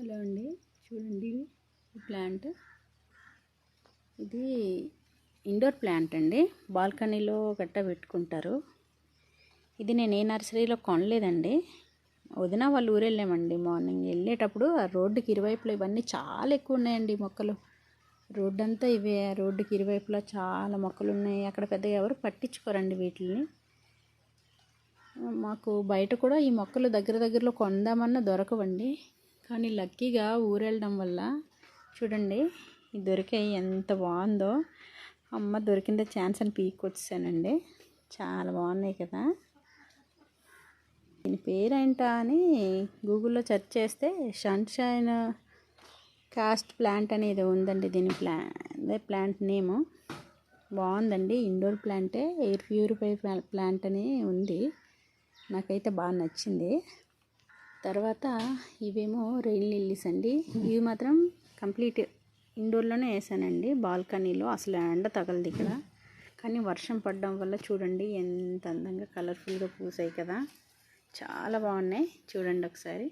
Hello అండి. చూడండి ఈ ప్లాంట్. ఇది ఇండోర్ ప్లాంట్ అండి. బాల్కనీలో గట్ట పెట్టుకుంటారు. ఇది నేను ఏ నర్సరీలో కొనలేదండి. వదిన వాళ్ళు ఊరు వెళ్ళామండి మార్నింగ్. వెళ్ళేటప్పుడు ఆ రోడ్డుకి ఇరువైపులా ఇవన్నీ చాలా ఎక్కువ ఉన్నాయండి మొక్కలు. రోడ్డు అంతా ఇవే రోడ్డుకి ఇరువైపులా చాలా మొక్కలు ఉన్నాయి. అక్కడ పెద్దగా ఎవరు పట్టించుకోరండి వీటిని మాకు బయట కూడా ఈ మొక్కలు దగ్గర దగ్గరలో కొందామన్నా దొరకవండి. కానీ లక్కీగా ఊరెళ్ళడం వల్ల చూడండి ఇది దొరికే ఎంత బాగుందో. అమ్మ దొరికిందే ఛాన్స్ అని పీక్కొచ్చానండి చాలా బాగున్నాయి కదా. దీని పేరేంటా అని గూగుల్లో సెర్చ్ చేస్తే సన్షైన్ కాస్ట్ ప్లాంట్ అనేది ఉందండి దీని ప్లా అదే ప్లాంట్ నేము. బాగుందండి. ఇండోర్ ప్లాంటే ఎయిర్ ప్యూరిఫై ప్లాంట్ అని ఉంది. నాకైతే బాగా నచ్చింది. తర్వాత ఇవేమో రెయిన్ లిల్లీస్ అండి. ఇవి మాత్రం కంప్లీట్ ఇండోర్లోనే వేసానండి. బాల్కనీలో అసలు ఎండ తగలదు ఇక్కడ. కానీ వర్షం పడడం వల్ల చూడండి ఎంత అందంగా కలర్ఫుల్గా పూసాయి కదా. చాలా బాగున్నాయి. చూడండి ఒకసారి.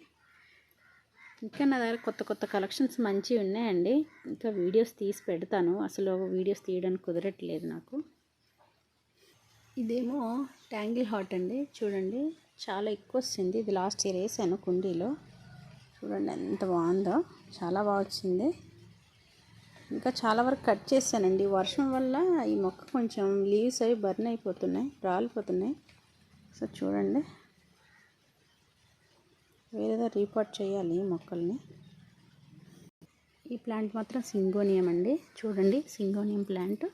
ఇంకా నా దగ్గర కొత్త కొత్త కలెక్షన్స్ మంచివి ఉన్నాయండి. ఇంకా వీడియోస్ తీసి పెడతాను. అసలు వీడియోస్ తీయడానికి కుదరట్లేదు నాకు. ఇదేమో ట్యాంగిల్ హాట్ అండి. చూడండి. చాలా ఎక్కువ వస్తుంది ఇది లాస్ట్ ఇయర్ వేసాను కుండీలో. చూడండి ఎంత బాగుందో. చాలా బాగా వచ్చింది. ఇంకా చాలా వరకు కట్ చేశానండి. వర్షం వల్ల ఈ మొక్క కొంచెం లీవ్స్ అవి బర్న్ అయిపోతున్నాయి రాలిపోతున్నాయి. సో చూడండి. వేరేదో రీపాట్ చేయాలి ఈ మొక్కల్ని. ఈ ప్లాంట్ మాత్రం సింగోనియం అండి. చూడండి సింగోనియం ప్లాంట్.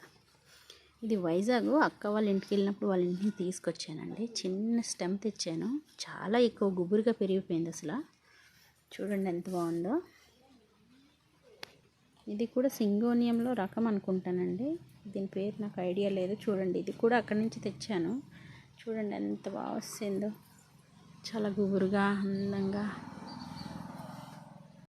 ఇది వైజాగ్. అక్క వాళ్ళ ఇంటికి వెళ్ళినప్పుడు వాళ్ళ ఇంటిని తీసుకొచ్చానండి. చిన్న స్టెమ్ తెచ్చాను. చాలా ఎక్కువ గుబురుగా పెరిగిపోయింది అసలు. చూడండి ఎంత బాగుందో. ఇది కూడా సింగోనియంలో రకం అనుకుంటానండి. దీని పేరు నాకు ఐడియా లేదు. చూడండి ఇది కూడా అక్కడి నుంచి తెచ్చాను. చూడండి ఎంత బాగా వస్తుందో. చాలా గుబురుగా అందంగా.